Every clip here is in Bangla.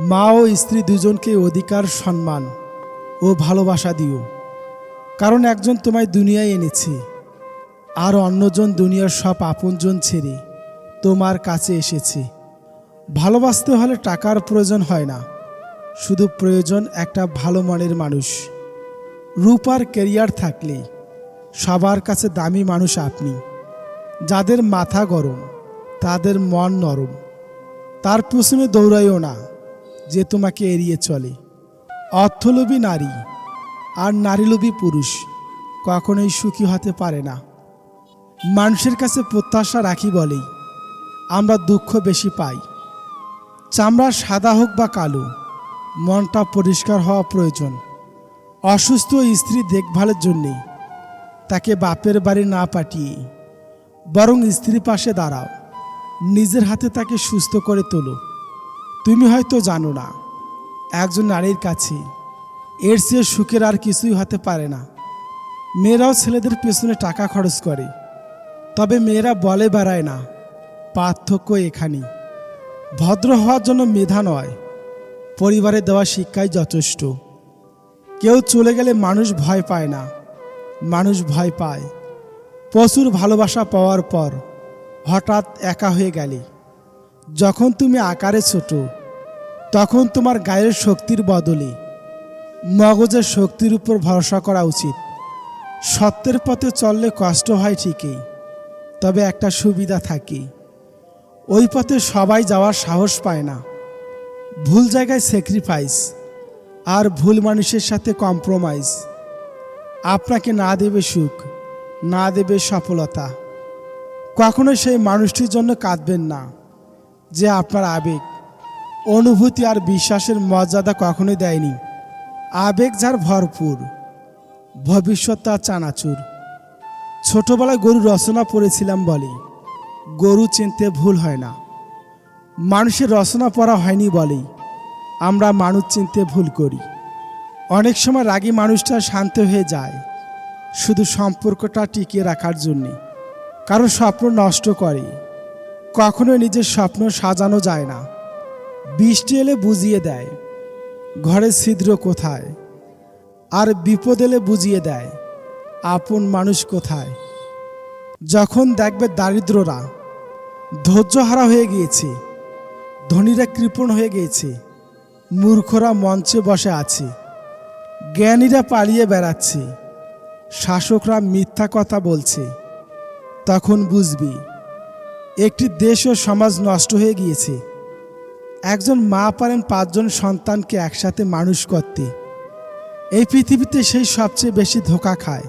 মা ও স্ত্রী দুজনকে অধিকার, সম্মান ও ভালোবাসা দিও। কারণ একজন তোমায় দুনিয়ায় এনেছে, আর অন্যজন দুনিয়ার সব আপনজন ছেড়ে তোমার কাছে এসেছে। ভালোবাসতে হলে টাকার প্রয়োজন হয় না, শুধু প্রয়োজন একটা ভালো মনের মানুষ। রূপ আর ক্যারিয়ার থাকলে সবার কাছে দামি মানুষ আপনি, যাদের মাথা গরম, তাদের মন নরম। তার পিছনে দৌড়াইও না যে তোমাকে এড়িয়ে চলে। অর্থলোভী নারী আর নারীলোভী পুরুষ কখনোই সুখী হতে পারে না। মানুষের কাছে প্রত্যাশা রাখি বলেই আমরা দুঃখ বেশি পাই। চামড়া সাদা হোক বা কালো, মনটা পরিষ্কার হওয়া প্রয়োজন। অসুস্থ স্ত্রী দেখভালের জন্যে তাকে বাপের বাড়ি না পাঠিয়ে বরং স্ত্রী পাশে দাঁড়াও। নিজের হাতে তাকে সুস্থ করে তোলো। তুমি হয়তো জানো না, একজন নারীর কাছে এর চেয়ে সুখের আর কিছুই হতে পারে না। মেয়েরাও ছেলেদের পেছনে টাকা খরচ করে, তবে মেয়েরা বলে বেড়ায় না, পার্থক্য এখানেই ভদ্র হওয়ার জন্য মেধা নয়, পরিবারে দেওয়া শিক্ষাই যথেষ্ট। কেউ চলে গেলে মানুষ ভয় পায় না, মানুষ ভয় পায়। প্রচুর ভালোবাসা পাওয়ার পর হঠাৎ একা হয়ে গেলে। যখন তুমি আকারে ছোট, তখন তোমার গায়ের শক্তির বদলে মগজের শক্তির উপর ভরসা করা উচিত। সত্যের পথে চললে কষ্ট হয় ঠিকই, তবে একটা সুবিধা থাকে। ওই পথে সবাই যাওয়ার সাহস পায় না। ভুল জায়গায় স্যাক্রিফাইস আর ভুল মানুষের সাথে কম্প্রোমাইজ আপনাকে না দেবে সুখ, না দেবে সফলতা। কখনো সেই মানুষটির জন্য কাঁদবেন না। যে আপনার আবেগ, অনুভূতি আর বিশ্বাসের মর্যাদা কখনোই দেয়নি। আবেগ যার ভরপুর, ভবিষ্যৎ তার চানাচুর। ছোটবেলায় গরু রচনা পড়েছিলাম বলে, গরু চিনতে ভুল হয় না। মানুষের রচনা পড়া হয়নি বলেই আমরা মানুষ চিনতে ভুল করি। অনেক সময় রাগী মানুষটা শান্ত হয়ে যায়, শুধু সম্পর্কটা টিকিয়ে রাখার জন্যে। কারও স্বপ্ন নষ্ট করে কখনো নিজের স্বপ্ন সাজানো যায় না। বৃষ্টি এলে বুঝিয়ে দেয় ঘরের ছিদ্র কোথায়? আর বিপদ এলে বুঝিয়ে দেয়, আপন মানুষ কোথায়? যখন দেখবে দারিদ্ররা, ধৈর্যহারা হয়ে গিয়েছে, ধনীরা কৃপণ হয়ে গিয়েছে, মূর্খরা মঞ্চে বসে আছে, জ্ঞানীরা পালিয়ে বেড়াচ্ছে, শাসকরা মিথ্যা কথা বলছে, তখন বুঝবি একটি দেশ ও সমাজ নষ্ট হয়ে গিয়েছে। একজন মা পারেন পাঁচজন সন্তানকে একসাথে মানুষ করতে। এই পৃথিবীতে সেই সবচেয়ে বেশি ধোকা খায়,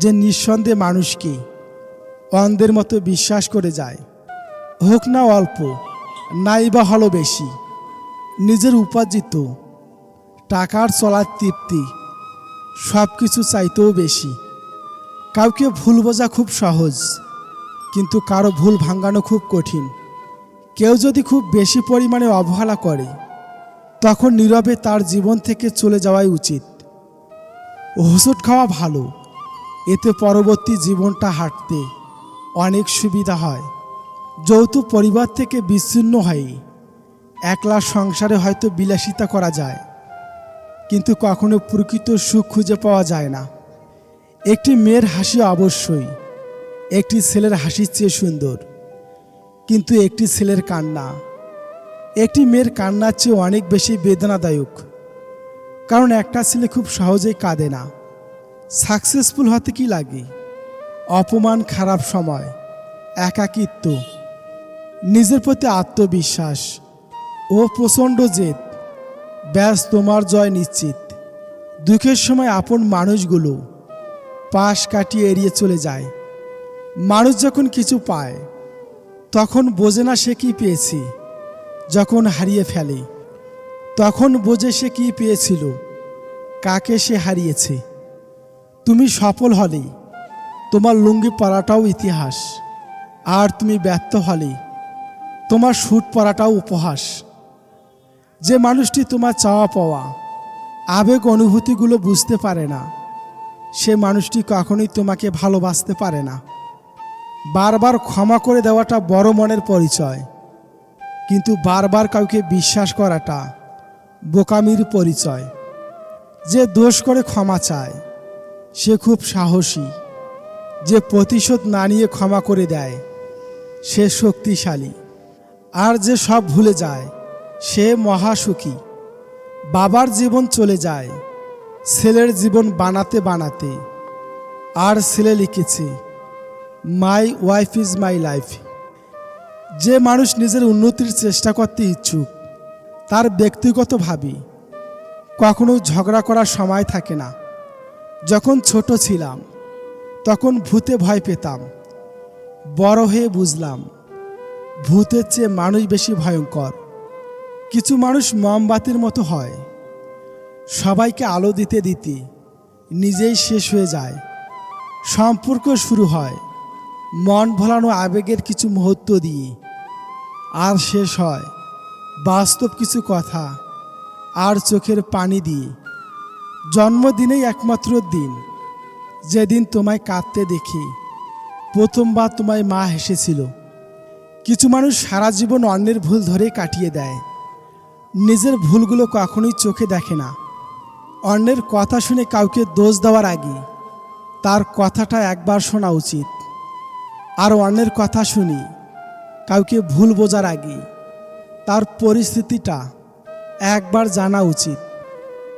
যে নিঃসন্দেহে মানুষকে অন্ধের মতো বিশ্বাস করে যায়। হোক না অল্প, নাই বা হলো বেশি, নিজের উপার্জিত টাকার চলার তৃপ্তি সব কিছু চাইতেও বেশি। কাউকে ভুল বোঝা খুব সহজ। কিন্তু কারও ভুল ভাঙানো খুব কঠিন। কেউ যদি খুব বেশি পরিমাণে অবহেলা করে, তখন নীরবে তার জীবন থেকে চলে যাওয়াই উচিত। ওষুধ খাওয়া ভালো, এতে পরবর্তী জীবনটা হাঁটতে অনেক সুবিধা হয়। যৌথ পরিবার থেকে বিচ্ছিন্ন হয়ে একলা সংসারে হয়তো বিলাসিতা করা যায়, কিন্তু কখনো প্রকৃত সুখ খুঁজে পাওয়া যায় না। একটি মেয়ের হাসি অবশ্যই। একটি ছেলের হাসির চেয়ে সুন্দর, কিন্তু একটি ছেলের কান্না। একটি মেয়ের কান্নার চেয়ে অনেক বেশি বেদনাদায়ক, কারণ একটা ছেলে খুব সহজেই কাঁদে না। সাকসেসফুল হতে কি লাগে? অপমান, খারাপ সময়, একাকিত্ব, নিজের প্রতি আত্মবিশ্বাস ও প্রচণ্ড জেদ। ব্যাস, তোমার জয় নিশ্চিত। দুঃখের সময় আপন মানুষগুলো পাশ কাটিয়ে এড়িয়ে চলে যায়। মানুষ যখন কিছু পায়, তখন বোঝে না সে কি পেয়েছে, যখন হারিয়ে ফেলে। তখন বোঝে সে কি পেয়েছিল, কাকে সে হারিয়েছে। তুমি সফল হলে, তোমার লুঙ্গি পরাটাও ইতিহাস, আর তুমি ব্যর্থ হলে, তোমার শুট পরাটাও উপহাস। যে মানুষটি তোমার চাওয়া পাওয়া, আবেগ অনুভূতিগুলো বুঝতে পারে না, সে মানুষটি কখনোই তোমাকে ভালোবাসতে পারে না। বারবার ক্ষমা করে দেওয়াটা বড় মনের পরিচয়। কিন্তু বারবার কাউকে বিশ্বাস করাটা বোকামির পরিচয়। যে দোষ করে ক্ষমা চায়, সে খুব সাহসী। যে প্রতিশোধ না নিয়ে ক্ষমা করে দেয়, সে শক্তিশালী। আর যে সব ভুলে যায়, সে মহাসুখী। বাবার জীবন চলে যায়, ছেলের জীবন বানাতে বানাতে। আর ছেলে লিখেছে my wife is my life যে মানুষ নিজের উন্নতির চেষ্টা করতে ইচ্ছুক, তার ব্যক্তিগতভাবে কখনো ঝগড়া করার সময় থাকে না। যখন ছোট ছিলাম, তখন ভূতে ভয় পেতাম। বড় হয়ে বুঝলাম, ভূতের চেয়ে মানুষ বেশি ভয়ঙ্কর। কিছু মানুষ মোমবাতির মতো হয়। সবাইকে আলো দিতে দিতে নিজেই শেষ হয়ে যায়। সম্পর্ক শুরু হয়। মন ভোলানো আবেগের কিছু মুহূর্ত দিয়ে। আর শেষ হয় বাস্তব কিছু কথা আর চোখের পানি দিয়ে। জন্মদিনেই একমাত্র দিন, যেদিন তোমায় কাঁদতে দেখি। প্রথমবার তোমায় মা হেসেছিল। কিছু মানুষ সারা জীবন অন্যের ভুল ধরেই কাটিয়ে দেয়। নিজের ভুলগুলো কখনোই চোখে দেখে না। অন্যের কথা শুনে কাউকে দোষ দেওয়ার আগে তার কথাটা একবার শোনা উচিত। আর অন্যের কথা শুনি, কাউকে ভুল বোঝার আগে, তার পরিস্থিতিটা একবার জানা উচিত।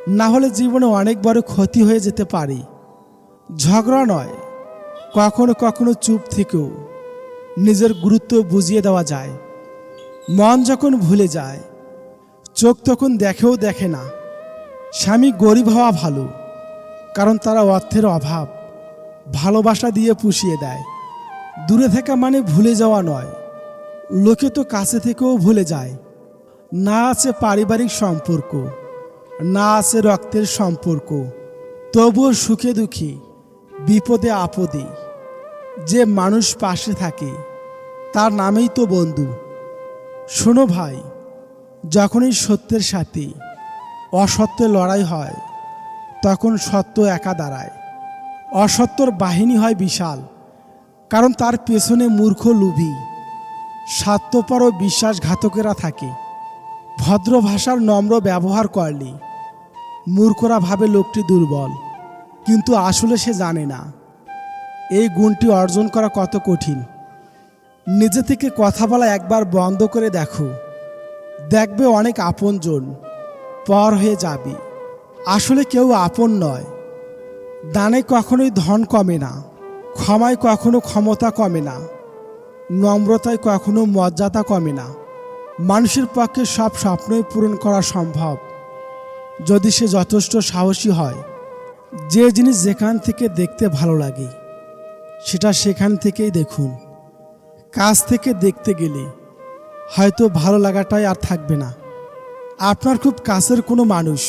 না হলে জীবনে অনেক বড় ক্ষতি হয়ে যেতে পারে। ঝগড়া নয়, কখনো কখনো চুপ থেকেও নিজের গুরুত্ব বুঝিয়ে দেওয়া যায়। মন যখন ভুলে যায়, চোখ তখন দেখেও দেখে না। স্বামী গরিব হওয়া ভালো, কারণ তারা অর্থের অভাব, ভালোবাসা দিয়ে পুষিয়ে দেয়। দূরে থাকা মানে ভুলে যাওয়া নয়। লোকে তো কাছে থেকেও ভুলে যায়। না আছে পারিবারিক সম্পর্ক, না আছে রক্তের সম্পর্ক। তবুও সুখে দুঃখী, বিপদে আপদে। যে মানুষ পাশে থাকে, তার নামেই তো বন্ধু। শোনো ভাই, যখনই সত্যের সাথে অসত্যের লড়াই হয়, তখন সত্য একা দাঁড়ায়। অসত্যর বাহিনী হয় বিশাল। কারণ তার পেছনে মূর্খ লুভি, স্বার্থপর ও বিশ্বাসঘাতকেরা থাকে। ভদ্র ভাষার নম্র ব্যবহার করলে মূর্খরা ভাবে লোকটি দুর্বল, কিন্তু আসলে সে জানে না। এই গুণটি অর্জন করা কত কঠিন। নিজে থেকে কথা বলা একবার বন্ধ করে দেখো। দেখবে অনেক আপনজন, পর হয়ে যাবে। আসলে কেউ আপন নয়। দানে কখনোই ধন কমে না। ক্ষমায় কখনো ক্ষমতা কমে না। নম্রতায় কখনো মর্যাদা কমে না। মানুষের পক্ষে সব স্বপ্নই পূরণ করা সম্ভব। যদি সে যথেষ্ট সাহসী হয়, যে জিনিস যেখান থেকে দেখতে ভালো লাগে, সেটা সেখান থেকেই দেখুন। কাজ থেকে দেখতে গেলে হয়তো ভালো লাগাটাই আর থাকবে না। আপনার খুব কাছের কোনো মানুষ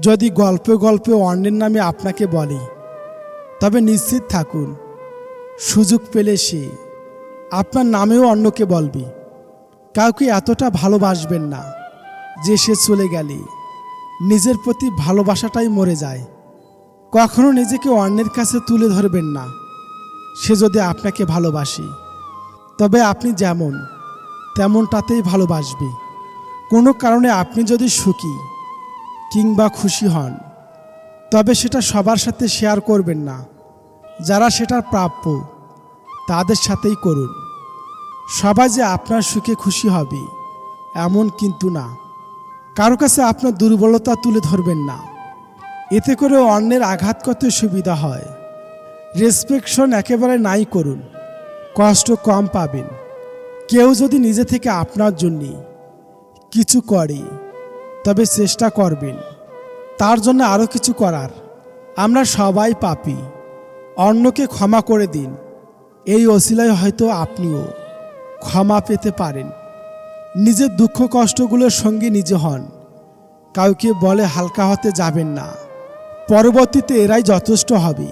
যদি গল্পে গল্পে অন্যের নামে আপনাকে বলে তবে নিশ্চিত থাকুন, সুযোগ পেলে সে আপনার নামেও অন্যকে বলবে। কাউকে এতটা ভালোবাসবেন না যে সে চলে গেলে নিজের প্রতি ভালোবাসাটাই মরে যায়। কখনো নিজেকে অন্যের কাছে তুলে ধরবেন না, সে যদি আপনাকে ভালোবাসে। তবে আপনি যেমন, তেমনটাতেই ভালোবাসবে। কোনো কারণে আপনি যদি সুখী কিংবা খুশি হন তবে সেটা সবার সাথে শেয়ার করবেন না। যারা সেটার প্রাপ্য, তাদের সাথেই করুন। সবাই যে আপনার সুখে খুশি হবে, এমন কিন্তু না। কারও কাছে আপনার দুর্বলতা তুলে ধরবেন না। এতে করে অন্যের আঘাত করতে সুবিধা হয়। রেসপেকশন একেবারে নাই করুন। কষ্ট কম পাবেন। কেউ যদি নিজে থেকে আপনার জন্যে কিছু করে, তবে চেষ্টা করবেন। তার জন্য আরও কিছু করার। আমরা সবাই পাপি। অন্যকে ক্ষমা করে দিন। এই অশিলায় হয়তো আপনিও ক্ষমা পেতে পারেন। নিজের দুঃখ কষ্টগুলোর সঙ্গে নিজে হন। কাউকে বলে হালকা হতে যাবেন না। পরবর্তীতে এরাই যথেষ্ট হবে।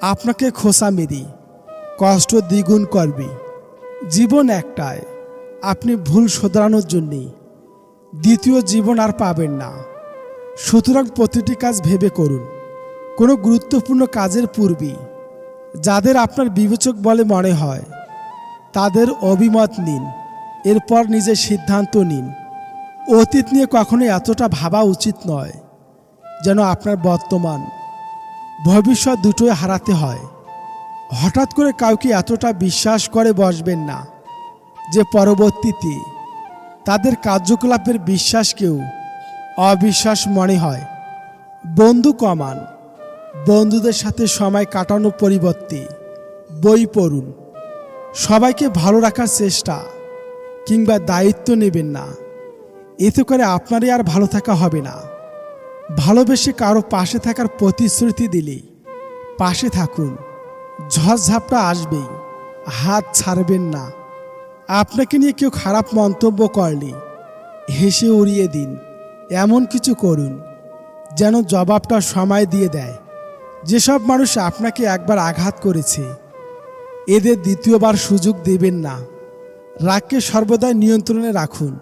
আপনাকে খোসা মেরি, কষ্ট দ্বিগুণ করবে। জীবন একটাই। আপনি ভুল শোধরানোর জন্যে। দ্বিতীয় জীবন আর পাবেন না। সুতরাং প্রতিটি কাজ ভেবে করুন। কোনো গুরুত্বপূর্ণ কাজের পূর্বে যাদের আপনার বিবেচক বলে মনে হয়, তাদের অভিমত নিন, এরপর নিজের সিদ্ধান্ত নিন। অতীত নিয়ে কখনো এতটা ভাবা উচিত নয় যেন আপনার বর্তমান ভবিষ্যৎ দুটোই হারাতে হয়। হঠাৎ করে কাউকে এতটা বিশ্বাস করে বসবেন না যে পরবর্তীতে তাদের কার্যকলাপের বিশ্বাসকেও অবিশ্বাস মনে হয়। বন্ধু কমান বন্ধুদের সাথে সময় কাটানোর পরিবর্তে বই পড়ুন। সবাইকে ভালো রাখার চেষ্টা কিংবা দায়িত্ব নেবেন না। এতে করে আপনারই আর ভালো থাকা হবে না। ভালোবেসে কারও পাশে থাকার প্রতিশ্রুতি দিলে পাশে থাকুন। ঝড়ঝাপটা আসবেই। হাত ছাড়বেন না। আপনাকে নিয়ে কেউ খারাপ মন্তব্য করলে হেসে উড়িয়ে দিন। এমন কিছু করুন, যেন জবাবটা সময় দিয়ে দেয়। যেসব মানুষ আপনাকে একবার আঘাত করেছে, এদের দ্বিতীয়বার সুযোগ দেবেন না। রাগকে সর্বদাই নিয়ন্ত্রণে রাখুন,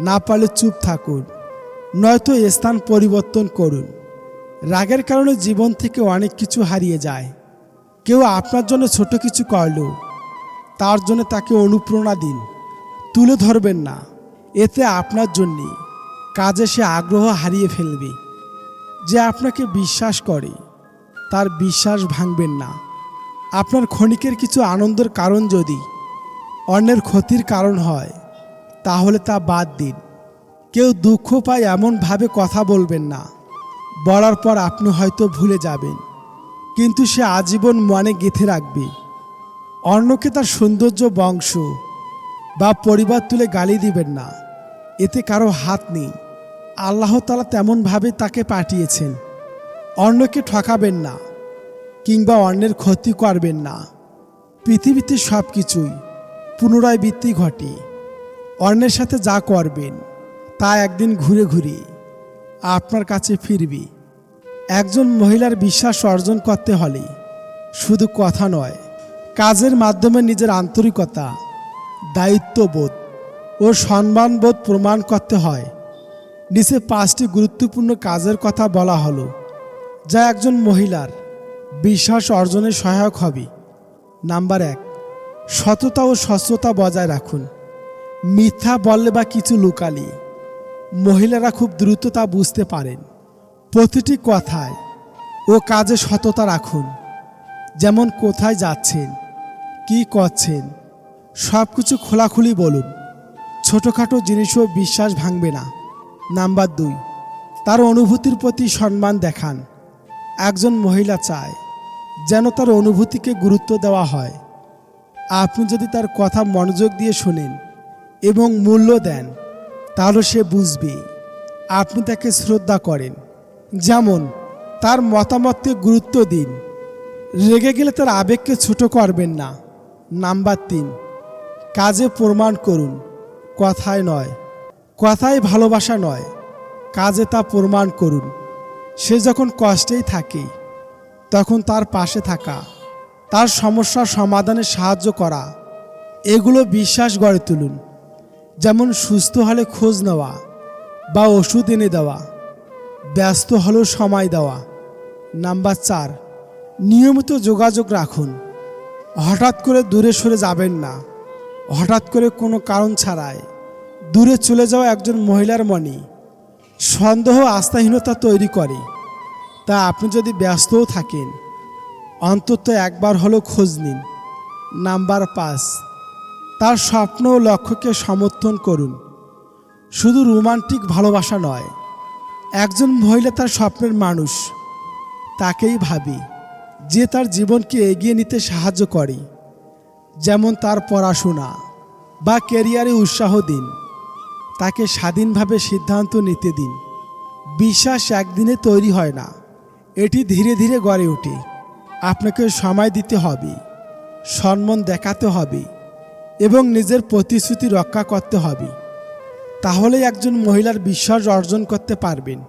না পারলে চুপ থাকুন, নয়তো স্থান পরিবর্তন করুন। রাগের কারণে জীবন থেকে অনেক কিছু হারিয়ে যায়। কেউ আপনার জন্য ছোট কিছু করলেও তার জন্য তাকে অনুপ্রেরণা দিন। তুলে ধরবেন না, এতে আপনার জন্যে কাজে সে আগ্রহ হারিয়ে ফেলবে। যে আপনাকে বিশ্বাস করে, তার বিশ্বাস ভাঙবেন না। আপনার ক্ষণিকের কিছু আনন্দের কারণ যদি অন্যের ক্ষতির কারণ হয়, তাহলে তা বাদ দিন। কেউ দুঃখ পায় এমনভাবে কথা বলবেন না। বলার পর আপনি হয়তো ভুলে যাবেন। কিন্তু সে আজীবন মনে গেঁথে রাখবে। অন্যকে তার সৌন্দর্য বংশ বা পরিবার তুলে গালি দিবেন না। এতে কারও হাত নেই। আল্লাহ তালা তেমনভাবে তাকে পাঠিয়েছেন। অন্যকে ঠকাবেন না, কিংবা অন্যের ক্ষতি করবেন না। পৃথিবীতে সব কিছুই পুনরাবৃত্তি ঘটে। অন্যের সাথে যা করবেন, তা একদিন ঘুরে ঘুরে আপনার কাছে ফিরবে। একজন মহিলার বিশ্বাস অর্জন করতে হলে শুধু কথা নয়, কাজের মাধ্যমে নিজের আন্তরিকতা, দায়িত্ববোধ ও সম্মানবোধ প্রমাণ করতে হয়। নিচে পাঁচটি গুরুত্বপূর্ণ কাজের কথা বলা হলো, যা একজন মহিলার বিশ্বাস অর্জনে সহায়ক হবে। নাম্বার এক, সততা ও স্বচ্ছতা বজায় রাখুন। মিথ্যা বললে বা কিছু লুকালি মহিলারা খুব দ্রুত তা বুঝতে পারেন। প্রতিটি কথায় ও কাজে সততা রাখুন। যেমন কোথায় যাচ্ছেন, কি করছেন সব কিছু খোলাখুলি বলুন। ছোটোখাটো জিনিসও বিশ্বাস ভাঙবে না। নাম্বার দুই, তার অনুভূতির প্রতি সম্মান দেখান। একজন মহিলা চায় যেন তার অনুভূতিকে গুরুত্ব দেওয়া হয়। আপনি যদি তার কথা মনোযোগ দিয়ে শোনেন এবং মূল্য দেন, তাহলে সে বুঝবে আপনি তাকে শ্রদ্ধা করেন। যেমন, তার মতামতকে গুরুত্ব দিন। রেগে গেলে তার আবেগকে ছোট করবেন না। নাম্বার তিন, কাজে প্রমাণ করুন। কথায় নয় কথায় ভালোবাসা নয়, কাজে তা প্রমাণ করুন। সে যখন কষ্টেই থাকে, তখন তার পাশে থাকা, তার সমস্যার সমাধানে সাহায্য করা, এগুলো বিশ্বাস গড়ে তুলুন। যেমন সুস্থ হলে খোঁজ নেওয়া বা ওষুধ এনে দেওয়া, ব্যস্ত হলেও সময় দেওয়া। নাম্বার চার, নিয়মিত যোগাযোগ রাখুন। হঠাৎ করে দূরে সরে যাবেন না। হঠাৎ করে কোনো কারণ ছাড়াই। দূরে চলে যাওয়া একজন মহিলার মনে সন্দেহ, আস্থাহীনতা তৈরি করে। তা আপনি যদি ব্যস্তও থাকেন, অন্তত একবার হলো খোঁজ নিন। নাম্বার পাঁচ, তার স্বপ্ন ও লক্ষ্যকে সমর্থন করুন। শুধু রোমান্টিক ভালোবাসা নয়, একজন মহিলা তার স্বপ্নের মানুষ। তাকেই ভাবি যে তার জীবনকে এগিয়ে নিতে সাহায্য করে, যেমন তার পড়াশোনা বা ক্যারিয়ারে উৎসাহ দিন। তাকে স্বাধীনভাবে সিদ্ধান্ত নিতে দিন। বিশ্বাস একদিনে তৈরি হয় না। এটি ধীরে ধীরে গড়ে ওঠে। আপনাকে সময় দিতে হবে, সম্মান দেখাতে হবে এবং নিজের প্রতিশ্রুতি রক্ষা করতে হবে। তাহলে একজন মহিলার বিশ্বাস অর্জন করতে পারবেন।